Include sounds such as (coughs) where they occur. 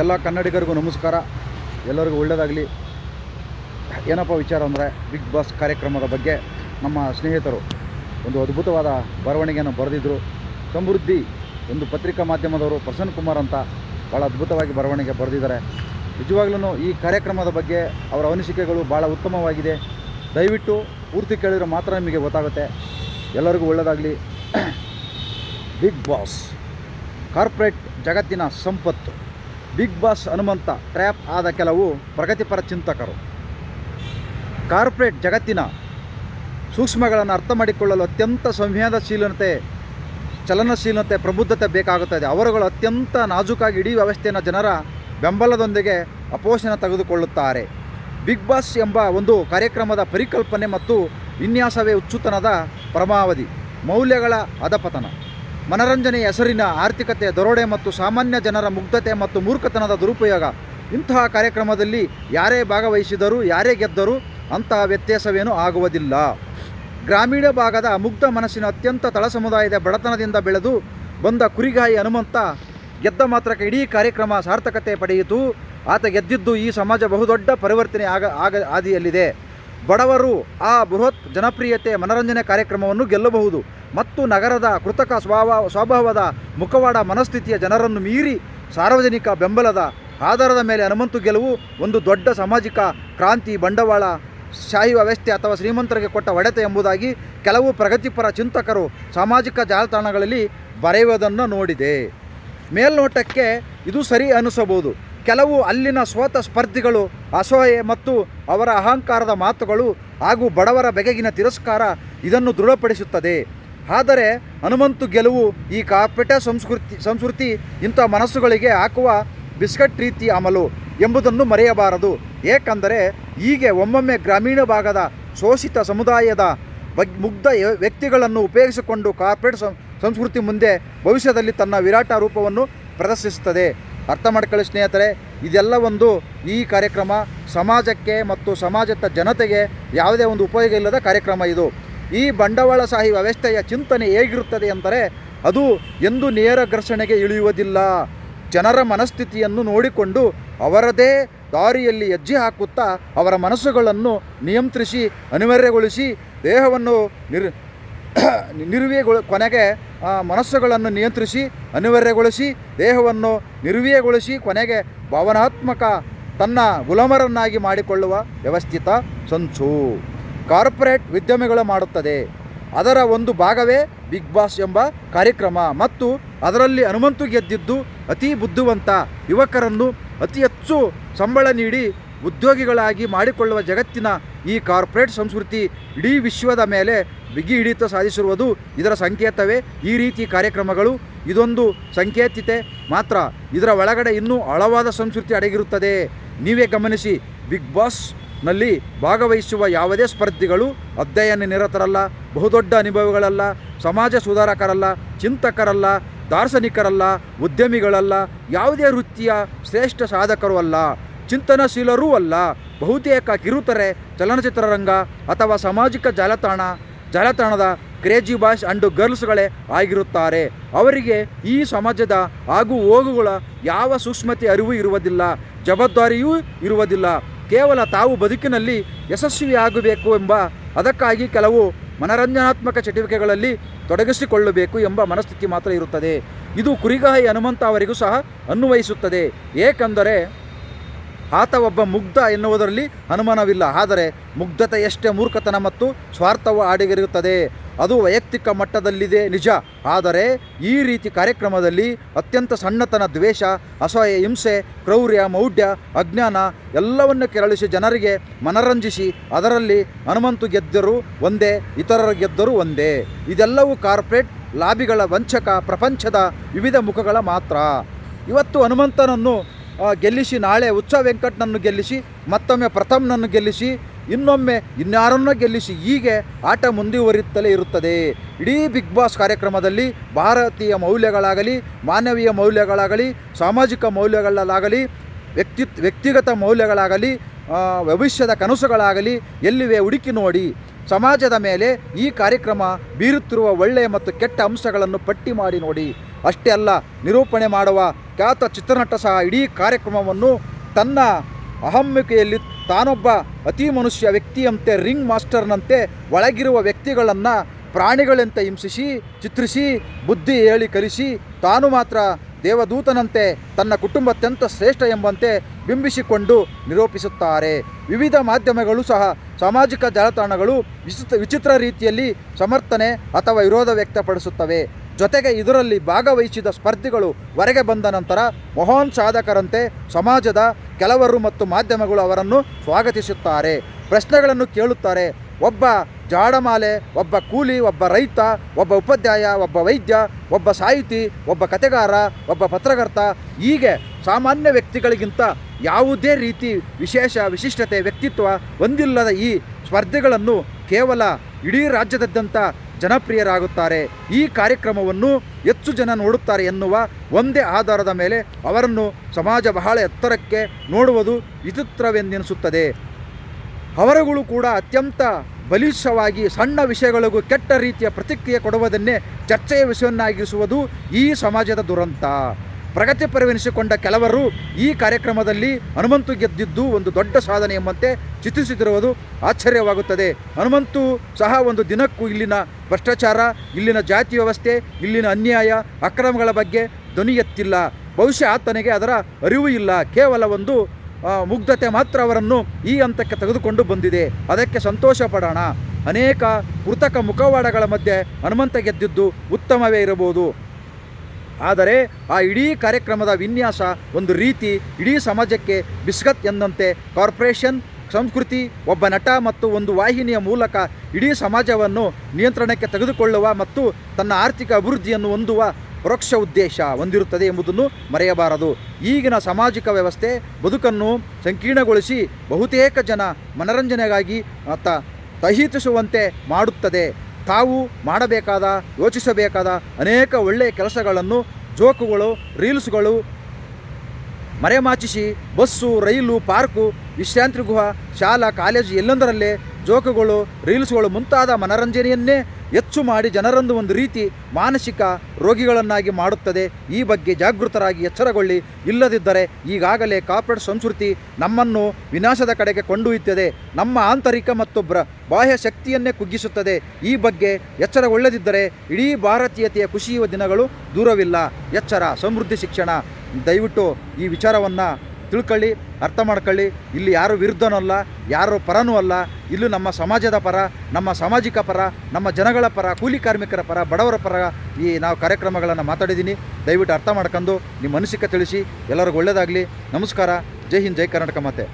ಎಲ್ಲ ಕನ್ನಡಿಗರಿಗೂ ನಮಸ್ಕಾರ. ಎಲ್ಲರಿಗೂ ಒಳ್ಳೆಯದಾಗಲಿ ಏನಪ್ಪ ವಿಚಾರ ಅಂದರೆ ಬಿಗ್ ಬಾಸ್ ಕಾರ್ಯಕ್ರಮದ ಬಗ್ಗೆ ನಮ್ಮ ಸ್ನೇಹಿತರು ಒಂದು ಅದ್ಭುತವಾದ ಬರವಣಿಗೆಯನ್ನು ಬರೆದಿದ್ದರು ಸಮೃದ್ಧಿ ಒಂದು ಪತ್ರಿಕಾ ಮಾಧ್ಯಮದವರು ಪ್ರಸನ್ನ ಕುಮಾರ್ ಅಂತ ಭಾಳ ಅದ್ಭುತವಾಗಿ ಬರವಣಿಗೆ ಬರೆದಿದ್ದಾರೆ. ನಿಜವಾಗ್ಲೂ ಈ ಕಾರ್ಯಕ್ರಮದ ಬಗ್ಗೆ ಅವರ ಅನಿಸಿಕೆಗಳು ಭಾಳ ಉತ್ತಮವಾಗಿದೆ. ದಯವಿಟ್ಟು ಪೂರ್ತಿ ಕೇಳಿದರೆ ಮಾತ್ರ ನಿಮಗೆ ಗೊತ್ತಾಗುತ್ತೆ. ಎಲ್ಲರಿಗೂ ಒಳ್ಳೆಯದಾಗಲಿ ಬಿಗ್ ಬಾಸ್ ಕಾರ್ಪೊರೇಟ್ ಜಗತ್ತಿನ ಸಂಪತ್ತು. ಬಿಗ್ ಬಾಸ್ ಹನುಮಂತ ಟ್ರ್ಯಾಪ್ ಆದ ಕೆಲವು ಪ್ರಗತಿಪರ ಚಿಂತಕರು. ಕಾರ್ಪೊರೇಟ್ ಜಗತ್ತಿನ ಸೂಕ್ಷ್ಮಗಳನ್ನು ಅರ್ಥ ಮಾಡಿಕೊಳ್ಳಲು ಅತ್ಯಂತ ಸಂವೇದನಶೀಲತೆ, ಚಲನಶೀಲತೆ, ಪ್ರಬುದ್ಧತೆ ಬೇಕಾಗುತ್ತದೆ. ಅವರುಗಳು ಅತ್ಯಂತ ನಾಜೂಕಾಗಿ ಇಡೀ ವ್ಯವಸ್ಥೆಯನ್ನು ಜನರ ಬೆಂಬಲದೊಂದಿಗೆ ಅಪೋಷಣ ತೆಗೆದುಕೊಳ್ಳುತ್ತಾರೆ. ಬಿಗ್ ಬಾಸ್ ಎಂಬ ಒಂದು ಕಾರ್ಯಕ್ರಮದ ಪರಿಕಲ್ಪನೆ ಮತ್ತು ವಿನ್ಯಾಸವೇ ಉಚ್ಚುತನದ ಪರಮಾವಧಿ. ಮೌಲ್ಯಗಳ ಅಧಪತನ. ಮನರಂಜನೆಯ ಹೆಸರಿನ ಆರ್ಥಿಕತೆ ದರೋಡೆ ಮತ್ತು ಸಾಮಾನ್ಯ ಜನರ ಮುಗ್ಧತೆ ಮತ್ತು ಮೂರ್ಖತನದ ದುರುಪಯೋಗ. ಇಂತಹ ಕಾರ್ಯಕ್ರಮದಲ್ಲಿ ಯಾರೇ ಭಾಗವಹಿಸಿದರೂ, ಯಾರೇ ಗೆದ್ದರೂ ಅಂತಹ ವ್ಯತ್ಯಾಸವೇನೂ ಆಗುವುದಿಲ್ಲ. ಗ್ರಾಮೀಣ ಭಾಗದ ಮುಗ್ಧ ಮನಸ್ಸಿನ ಅತ್ಯಂತ ತಳ ಸಮುದಾಯದ ಬಡತನದಿಂದ ಬೆಳೆದು ಬಂದ ಕುರಿಗಾಯಿ ಹನುಮಂತ ಗೆದ್ದ ಮಾತ್ರಕ್ಕೆ ಇಡೀ ಕಾರ್ಯಕ್ರಮ ಸಾರ್ಥಕತೆ ಪಡೆಯಿತು. ಆತ ಗೆದ್ದಿದ್ದು ಈ ಸಮಾಜ ಬಹುದೊಡ್ಡ ಪರಿವರ್ತನೆ ಆಗ ಆಗ ಆದಿಯಲ್ಲಿದೆ ಬಡವರು ಆ ಬೃಹತ್ ಜನಪ್ರಿಯತೆ ಮನರಂಜನೆ ಕಾರ್ಯಕ್ರಮವನ್ನು ಗೆಲ್ಲಬಹುದು. ಮತ್ತು ನಗರದ ಕೃತಕ ಸ್ವಭಾವ ಸ್ವಭಾವದ ಮುಖವಾಡ ಮನಸ್ಥಿತಿಯ ಜನರನ್ನು ಮೀರಿ ಸಾರ್ವಜನಿಕ ಬೆಂಬಲದ ಆಧಾರದ ಮೇಲೆ ಹನುಮಂತು ಗೆಲುವು ಒಂದು ದೊಡ್ಡ ಸಾಮಾಜಿಕ ಕ್ರಾಂತಿ ಬಂಡವಾಳ ಶಾಹಿ ವ್ಯವಸ್ಥೆ ಅಥವಾ ಶ್ರೀಮಂತರಿಗೆ ಕೊಟ್ಟ ಒಡೆತ ಎಂಬುದಾಗಿ ಕೆಲವು ಪ್ರಗತಿಪರ ಚಿಂತಕರು ಸಾಮಾಜಿಕ ಜಾಲತಾಣಗಳಲ್ಲಿ ಬರೆಯುವುದನ್ನು ನೋಡಿದೆ. ಮೇಲ್ನೋಟಕ್ಕೆ ಇದು ಸರಿ ಅನಿಸಬಹುದು. ಕೆಲವು ಅಲ್ಲಿನ ಸ್ವತ ಸ್ಪರ್ಧಿಗಳು ಅಸಹ್ಯ ಮತ್ತು ಅವರ ಅಹಂಕಾರದ ಮಾತುಗಳು ಹಾಗೂ ಬಡವರ ಬೆಗೆಗಿನ ತಿರಸ್ಕಾರ ಇದನ್ನು ದೃಢಪಡಿಸುತ್ತದೆ. ಆದರೆ ಹನುಮಂತು ಗೆಲುವು ಈ ಕಾರ್ಪೆಟ ಸಂಸ್ಕೃತಿ ಸಂಸ್ಕೃತಿ ಇಂಥ ಮನಸ್ಸುಗಳಿಗೆ ಹಾಕುವ ಬಿಸ್ಕಟ್ ರೀತಿ ಅಮಲು ಎಂಬುದನ್ನು ಮರೆಯಬಾರದು. ಏಕೆಂದರೆ ಹೀಗೆ ಒಮ್ಮೊಮ್ಮೆ ಗ್ರಾಮೀಣ ಭಾಗದ ಶೋಷಿತ ಸಮುದಾಯದ ಬಗ್, ಮುಗ್ಧ ವ್ಯಕ್ತಿಗಳನ್ನು ಉಪಯೋಗಿಸಿಕೊಂಡು ಕಾರ್ಪೊರೇಟ್ ಸಂಸ್ಕೃತಿ ಮುಂದೆ ಭವಿಷ್ಯದಲ್ಲಿ ತನ್ನ ವಿರಾಟ ರೂಪವನ್ನು ಪ್ರದರ್ಶಿಸುತ್ತದೆ. ಅರ್ಥ ಮಾಡ್ಕೊಳ್ಳಿ ಸ್ನೇಹಿತರೆ ಇದೆಲ್ಲ ಒಂದು ಈ ಕಾರ್ಯಕ್ರಮ ಸಮಾಜಕ್ಕೆ ಮತ್ತು ಸಮಾಜದ ಜನತೆಗೆ ಯಾವುದೇ ಒಂದು ಉಪಯೋಗ ಇಲ್ಲದ ಕಾರ್ಯಕ್ರಮ ಇದು. ಈ ಬಂಡವಾಳಶಾಹಿ ವ್ಯವಸ್ಥೆಯ ಚಿಂತನೆ ಹೇಗಿರುತ್ತದೆ ಎಂದರೆ, ಅದು ಎಂದು ನೇರ ಘರ್ಷಣೆಗೆ ಇಳಿಯುವುದಿಲ್ಲ. ಜನರ ಮನಸ್ಥಿತಿಯನ್ನು ನೋಡಿಕೊಂಡು ಅವರದೇ ದಾರಿಯಲ್ಲಿ ಹೆಜ್ಜೆ ಹಾಕುತ್ತಾ ಅವರ ಮನಸ್ಸುಗಳನ್ನು ನಿಯಂತ್ರಿಸಿ, ಅನಿವಾರ್ಯಗೊಳಿಸಿ, ದೇಹವನ್ನು ನಿರ್, (coughs) ನಿರ್ವೀಯಗೊಳ, ಕೊನೆಗೆ ಮನಸ್ಸುಗಳನ್ನು ನಿಯಂತ್ರಿಸಿ, ಅನಿವಾರ್ಯಗೊಳಿಸಿ, ದೇಹವನ್ನು ನಿರ್ವೀಯಗೊಳಿಸಿ, ಕೊನೆಗೆ ಭಾವನಾತ್ಮಕ ತನ್ನ ಗುಲಾಮರನ್ನಾಗಿ ಮಾಡಿಕೊಳ್ಳುವ ವ್ಯವಸ್ಥಿತ ಸಂಚು ಕಾರ್ಪೊರೇಟ್ ಉದ್ಯಮಿಗಳು ಮಾಡುತ್ತದೆ. ಅದರ ಒಂದು ಭಾಗವೇ ಬಿಗ್ ಬಾಸ್ ಎಂಬ ಕಾರ್ಯಕ್ರಮ ಮತ್ತು ಅದರಲ್ಲಿ ಹನುಮಂತು ಗೆದ್ದಿದ್ದು ಅತಿ ಬುದ್ಧಿವಂತ ಯುವಕರನ್ನು ಅತಿ ಹೆಚ್ಚು ಸಂಬಳ ನೀಡಿ ಉದ್ಯೋಗಿಗಳಾಗಿ ಮಾಡಿಕೊಳ್ಳುವ ಜಗತ್ತಿನ ಈ ಕಾರ್ಪೊರೇಟ್ ಸಂಸ್ಕೃತಿ ಇಡೀ ವಿಶ್ವದ ಮೇಲೆ ಬಿಗಿ ಹಿಡಿತ ಸಾಧಿಸಿರುವುದು ಇದರ ಸಂಕೇತವೇ. ಈ ರೀತಿ ಕಾರ್ಯಕ್ರಮಗಳು ಇದೊಂದು ಸಂಕೇತಿತೆ. ಮಾತ್ರ ಇದರ ಒಳಗಡೆ ಇನ್ನೂ ಆಳವಾದ ಸಂಸ್ಕೃತಿ ಅಡಗಿರುತ್ತದೆ. ನೀವೇ ಗಮನಿಸಿ ಬಿಗ್ ಬಾಸ್ನಲ್ಲಿ ಭಾಗವಹಿಸುವ ಯಾವುದೇ ಸ್ಪರ್ಧಿಗಳು ಅಧ್ಯಯನ ನಿರತರಲ್ಲ, ಬಹುದೊಡ್ಡ ಅನುಭವಿಗಳಲ್ಲ, ಸಮಾಜ ಸುಧಾರಕರಲ್ಲ, ಚಿಂತಕರಲ್ಲ, ದಾರ್ಶನಿಕರಲ್ಲ, ಉದ್ಯಮಿಗಳಲ್ಲ, ಯಾವುದೇ ವೃತ್ತಿಯ ಶ್ರೇಷ್ಠ ಸಾಧಕರು ಅಲ್ಲ, ಚಿಂತನಶೀಲರೂ ಅಲ್ಲ, ಬಹುತೇಕ ಕಿರುತೆರೆ ಚಲನಚಿತ್ರರಂಗ ಅಥವಾ ಸಾಮಾಜಿಕ ಜಾಲತಾಣ, ಜಾಲತಾಣದ ಕ್ರೇಜಿ ಬಾಯ್ಸ್ ಅಂಡ್ ಗರ್ಲ್ಸ್ಗಳೇ ಆಗಿರುತ್ತಾರೆ. ಅವರಿಗೆ ಈ ಸಮಾಜದ ಆಗು ಹೋಗುಗಳ ಯಾವ ಸೂಕ್ಷ್ಮತೆ ಅರಿವು ಇರುವುದಿಲ್ಲ, ಜವಾಬ್ದಾರಿಯೂ ಇರುವುದಿಲ್ಲ. ಕೇವಲ ತಾವು ಬದುಕಿನಲ್ಲಿ ಯಶಸ್ವಿಯಾಗಬೇಕು ಎಂಬ ಅದಕ್ಕಾಗಿ ಕೆಲವು ಮನರಂಜನಾತ್ಮಕ ಚಟುವಟಿಕೆಗಳಲ್ಲಿ ತೊಡಗಿಸಿಕೊಳ್ಳಬೇಕು ಎಂಬ ಮನಸ್ಥಿತಿ ಮಾತ್ರ ಇರುತ್ತದೆ. ಇದು ಕುರಿಗಾಯಿ ಹನುಮಂತ ಅವರಿಗೂ ಸಹ ಅನ್ವಯಿಸುತ್ತದೆ. ಏಕೆಂದರೆ ಆತ ಒಬ್ಬ ಮುಗ್ಧ ಎನ್ನುವುದರಲ್ಲಿ ಅನುಮಾನವಿಲ್ಲ. ಆದರೆ ಮುಗ್ಧತೆಯಷ್ಟೇ ಮೂರ್ಖತನ ಮತ್ತು ಸ್ವಾರ್ಥವು ಆಡಿಗಿರುತ್ತದೆ. ಅದು ವೈಯಕ್ತಿಕ ಮಟ್ಟದಲ್ಲಿದೆ, ನಿಜ. ಆದರೆ ಈ ರೀತಿ ಕಾರ್ಯಕ್ರಮದಲ್ಲಿ ಅತ್ಯಂತ ಸಣ್ಣತನ, ದ್ವೇಷ, ಅಸಹ್ಯ, ಹಿಂಸೆ, ಕ್ರೌರ್ಯ, ಮೌಢ್ಯ, ಅಜ್ಞಾನ ಎಲ್ಲವನ್ನು ಕೆರಳಿಸಿ ಜನರಿಗೆ ಮನರಂಜಿಸಿ ಅದರಲ್ಲಿ ಹನುಮಂತು ಗೆದ್ದರು ಒಂದೇ, ಇತರರು ಗೆದ್ದರು ಒಂದೇ. ಇದೆಲ್ಲವೂ ಕಾರ್ಪೊರೇಟ್ ಲಾಬಿಗಳ ವಂಚಕ ಪ್ರಪಂಚದ ವಿವಿಧ ಮುಖಗಳ ಮಾತ್ರ. ಇವತ್ತು ಹನುಮಂತನನ್ನು ಗೆಲ್ಲಿಸಿ ನಾಳೆ ಉಚ್ಚ ವೆಂಕಟ್ನನ್ನು ಗೆಲ್ಲಿಸಿ ಮತ್ತೊಮ್ಮೆ ಪ್ರಥಮ್ನನ್ನು ಗೆಲ್ಲಿಸಿ ಇನ್ನೊಮ್ಮೆ ಇನ್ಯಾರನ್ನೋ ಗೆಲ್ಲಿಸಿ ಹೀಗೆ ಆಟ ಮುಂದುವರಿಯುತ್ತಲೇ ಇರುತ್ತದೆ. ಇಡೀ ಬಿಗ್ ಬಾಸ್ ಕಾರ್ಯಕ್ರಮದಲ್ಲಿ ಭಾರತೀಯ ಮೌಲ್ಯಗಳಾಗಲಿ, ಮಾನವೀಯ ಮೌಲ್ಯಗಳಾಗಲಿ, ಸಾಮಾಜಿಕ ಮೌಲ್ಯಗಳಲ್ಲಾಗಲಿ ವ್ಯಕ್ತಿ ವ್ಯಕ್ತಿಗತ ಮೌಲ್ಯಗಳಾಗಲಿ ಭವಿಷ್ಯದ ಕನಸುಗಳಾಗಲಿ ಎಲ್ಲಿವೆ ಹುಡುಕಿ ನೋಡಿ. ಸಮಾಜದ ಮೇಲೆ ಈ ಕಾರ್ಯಕ್ರಮ ಬೀರುತ್ತಿರುವ ಒಳ್ಳೆಯ ಮತ್ತು ಕೆಟ್ಟ ಅಂಶಗಳನ್ನು ಪಟ್ಟಿ ಮಾಡಿ ನೋಡಿ. ಅಷ್ಟೇ ಅಲ್ಲ, ನಿರೂಪಣೆ ಮಾಡುವ ಖ್ಯಾತ ಚಿತ್ರನಟ ಸಹ ಇಡೀ ಕಾರ್ಯಕ್ರಮವನ್ನು ತನ್ನ ಅಹಮ್ಮಿಕೆಯಲ್ಲಿ ತಾನೊಬ್ಬ ಅತಿ ಮನುಷ್ಯ ವ್ಯಕ್ತಿಯಂತೆ ರಿಂಗ್ ಮಾಸ್ಟರ್ನಂತೆ ಒಳಗಿರುವ ವ್ಯಕ್ತಿಗಳನ್ನು ಪ್ರಾಣಿಗಳಂತೆ ಹಿಂಸಿಸಿ, ಚಿತ್ರಿಸಿ, ಬುದ್ಧಿ ಹೇಳಿ ಕಲಿಸಿ, ತಾನು ಮಾತ್ರ ದೇವದೂತನಂತೆ ತನ್ನ ಕುಟುಂಬ ಅತ್ಯಂತ ಶ್ರೇಷ್ಠ ಎಂಬಂತೆ ಬಿಂಬಿಸಿಕೊಂಡು ನಿರೂಪಿಸುತ್ತಾರೆ. ವಿವಿಧ ಮಾಧ್ಯಮಗಳು ಸಹ ಸಾಮಾಜಿಕ ಜಾಲತಾಣಗಳು ವಿಚಿತ್ರ ವಿಚಿತ್ರ ರೀತಿಯಲ್ಲಿ ಸಮರ್ಥನೆ ಅಥವಾ ವಿರೋಧ ವ್ಯಕ್ತಪಡಿಸುತ್ತವೆ. ಜೊತೆಗೆ ಇದರಲ್ಲಿ ಭಾಗವಹಿಸಿದ ಸ್ಪರ್ಧಿಗಳು ಹೊರಗೆ ಬಂದ ನಂತರ ಮಹಾನ್ ಸಾಧಕರಂತೆ ಸಮಾಜದ ಕೆಲವರು ಮತ್ತು ಮಾಧ್ಯಮಗಳು ಅವರನ್ನು ಸ್ವಾಗತಿಸುತ್ತಾರೆ. ಪ್ರಶ್ನೆಗಳನ್ನು ಕೇಳುತ್ತಾರೆ. ಒಬ್ಬ ಜಾಡಮಾಲೆ, ಒಬ್ಬ ಕೂಲಿ, ಒಬ್ಬ ರೈತ, ಒಬ್ಬ ಉಪಾಧ್ಯಾಯ, ಒಬ್ಬ ವೈದ್ಯ, ಒಬ್ಬ ಸಾಹಿತಿ, ಒಬ್ಬ ಕತೆಗಾರ ಒಬ್ಬ ಪತ್ರಕರ್ತ ಹೀಗೆ ಸಾಮಾನ್ಯ ವ್ಯಕ್ತಿಗಳಿಗಿಂತ ಯಾವುದೇ ರೀತಿ ವಿಶೇಷ ವಿಶಿಷ್ಟತೆ ವ್ಯಕ್ತಿತ್ವ ಹೊಂದಿಲ್ಲದ ಈ ಸ್ಪರ್ಧೆಗಳನ್ನು ಕೇವಲ ಇಡೀ ರಾಜ್ಯದಾದ್ಯಂತ ಜನಪ್ರಿಯರಾಗುತ್ತಾರೆ. ಈ ಕಾರ್ಯಕ್ರಮವನ್ನು ಹೆಚ್ಚು ಜನ ನೋಡುತ್ತಾರೆ ಎನ್ನುವ ಒಂದೇ ಆಧಾರದ ಮೇಲೆ ಅವರನ್ನು ಸಮಾಜ ಬಹಳ ಎತ್ತರಕ್ಕೆ ನೋಡುವುದು ವಿಚಿತ್ರವೆಂದೆನಿಸುತ್ತದೆ. ಅವರುಗಳು ಕೂಡ ಅತ್ಯಂತ ಬಲಿಷ್ಠವಾಗಿ ಸಣ್ಣ ವಿಷಯಗಳಿಗೂ ಕೆಟ್ಟ ರೀತಿಯ ಪ್ರತಿಕ್ರಿಯೆ ಕೊಡುವುದನ್ನೇ ಚರ್ಚೆಯ ವಿಷಯವನ್ನಾಗಿಸುವುದು ಈ ಸಮಾಜದ ದುರಂತ. ಪ್ರಗತಿಪರವೆನಿಸಿಕೊಂಡ ಕೆಲವರು ಈ ಕಾರ್ಯಕ್ರಮದಲ್ಲಿ ಹನುಮಂತು ಗೆದ್ದಿದ್ದು ಒಂದು ದೊಡ್ಡ ಸಾಧನೆ ಎಂಬಂತೆ ಚಿತ್ರಿಸುತ್ತಿರುವುದು ಆಶ್ಚರ್ಯವಾಗುತ್ತದೆ. ಹನುಮಂತು ಸಹ ಒಂದು ದಿನಕ್ಕೂ ಇಲ್ಲಿನ ಭ್ರಷ್ಟಾಚಾರ, ಇಲ್ಲಿನ ಜಾತಿ ವ್ಯವಸ್ಥೆ, ಇಲ್ಲಿನ ಅನ್ಯಾಯ, ಅಕ್ರಮಗಳ ಬಗ್ಗೆ ಧ್ವನಿ ಎತ್ತಿಲ್ಲ. ಬಹುಶಃ ಆತನಿಗೆ ಅದರ ಅರಿವು ಇಲ್ಲ. ಕೇವಲ ಒಂದು ಮುಗ್ಧತೆ ಮಾತ್ರ ಅವರನ್ನು ಈ ಹಂತಕ್ಕೆ ತೆಗೆದುಕೊಂಡು ಬಂದಿದೆ. ಅದಕ್ಕೆ ಸಂತೋಷ ಪಡೋಣ. ಅನೇಕ ಕೃತಕ ಮುಖವಾಡಗಳ ಮಧ್ಯೆ ಹನುಮಂತ ಗೆದ್ದಿದ್ದು ಉತ್ತಮವೇ ಇರಬಹುದು. ಆದರೆ ಆ ಇಡೀ ಕಾರ್ಯಕ್ರಮದ ವಿನ್ಯಾಸ ಒಂದು ರೀತಿ ಇಡೀ ಸಮಾಜಕ್ಕೆ ಬಿಸ್ಕತ್ ಎಂದಂತೆ ಕಾರ್ಪೊರೇಷನ್, ಸಂಸ್ಕೃತಿ, ಒಬ್ಬ ನಟ ಮತ್ತು ಒಂದು ವಾಹಿನಿಯ ಮೂಲಕ ಇಡೀ ಸಮಾಜವನ್ನು ನಿಯಂತ್ರಣಕ್ಕೆ ತೆಗೆದುಕೊಳ್ಳುವ ಮತ್ತು ತನ್ನ ಆರ್ಥಿಕ ಅಭಿವೃದ್ಧಿಯನ್ನು ಹೊಂದುವ ಪರೋಕ್ಷ ಉದ್ದೇಶ ಹೊಂದಿರುತ್ತದೆ ಎಂಬುದನ್ನು ಮರೆಯಬಾರದು. ಈಗಿನ ಸಾಮಾಜಿಕ ವ್ಯವಸ್ಥೆ ಬದುಕನ್ನು ಸಂಕೀರ್ಣಗೊಳಿಸಿ ಬಹುತೇಕ ಜನ ಮನರಂಜನೆಗಾಗಿ ತ ತಹಿತಿಸುವಂತೆ ಮಾಡುತ್ತದೆ. ತಾವು ಮಾಡಬೇಕಾದ, ಯೋಚಿಸಬೇಕಾದ ಅನೇಕ ಒಳ್ಳೆಯ ಕೆಲಸಗಳನ್ನು ಜೋಕುಗಳು, ರೀಲ್ಸ್ಗಳು, ಮರೆಮಾಚಿಸಿ, ಬಸ್ಸು, ರೈಲು, ಪಾರ್ಕು, ವಿಶ್ರಾಂತಿ ಗೃಹ, ಶಾಲಾ, ಕಾಲೇಜು ಎಲ್ಲೊಂದರಲ್ಲೇ ಜೋಕುಗಳು, ರೀಲ್ಸ್ಗಳು ಮುಂತಾದ ಮನರಂಜನೆಯನ್ನೇ ಹೆಚ್ಚು ಮಾಡಿ ಜನರನ್ನು ಒಂದು ರೀತಿ ಮಾನಸಿಕ ರೋಗಿಗಳನ್ನಾಗಿ ಮಾಡುತ್ತದೆ. ಈ ಬಗ್ಗೆ ಜಾಗೃತರಾಗಿ ಎಚ್ಚರಗೊಳ್ಳಿ. ಇಲ್ಲದಿದ್ದರೆ ಈಗಾಗಲೇ ಕಾರ್ಪೊರೇಟ್ ಸಂಸ್ಕೃತಿ ನಮ್ಮನ್ನು ವಿನಾಶದ ಕಡೆಗೆ ಕೊಂಡೊಯ್ಯುತ್ತದೆ. ನಮ್ಮ ಆಂತರಿಕ ಮತ್ತು ಬಾಹ್ಯ ಶಕ್ತಿಯನ್ನೇ ಕುಗ್ಗಿಸುತ್ತದೆ. ಈ ಬಗ್ಗೆ ಎಚ್ಚರಗೊಳ್ಳದಿದ್ದರೆ ಇಡೀ ಭಾರತೀಯತೆಯ ಕುಸಿಯುವ ದಿನಗಳು ದೂರವಿಲ್ಲ. ಎಚ್ಚರ, ಸಮೃದ್ಧಿ ಶಿಕ್ಷಣ. ದಯವಿಟ್ಟು ಈ ವಿಚಾರವನ್ನು ತಿಳ್ಕೊಳ್ಳಿ, ಅರ್ಥ ಮಾಡ್ಕೊಳ್ಳಿ. ಇಲ್ಲಿ ಯಾರು ವಿರುದ್ಧನೂ ಅಲ್ಲ ಯಾರು ಪರನೂ ಅಲ್ಲ. ಇಲ್ಲೂ ನಮ್ಮ ಸಮಾಜದ ಪರ, ನಮ್ಮ ಸಾಮಾಜಿಕ ಪರ, ನಮ್ಮ ಜನಗಳ ಪರ, ಕೂಲಿ ಕಾರ್ಮಿಕರ ಪರ, ಬಡವರ ಪರ ಈ ನಾವು ಕಾರ್ಯಕ್ರಮಗಳನ್ನು ಮಾತಾಡಿದ್ದೀನಿ. ದಯವಿಟ್ಟು ಅರ್ಥ ಮಾಡ್ಕೊಂಡು ನಿಮ್ಮ ಮನಸ್ಸಿಗೆ ತಿಳಿಸಿ. ಎಲ್ಲರಿಗೂ ಒಳ್ಳೆಯದಾಗಲಿ ನಮಸ್ಕಾರ. ಜೈ ಹಿಂದ್, ಜೈ ಕರ್ನಾಟಕ ಮಾತೆ.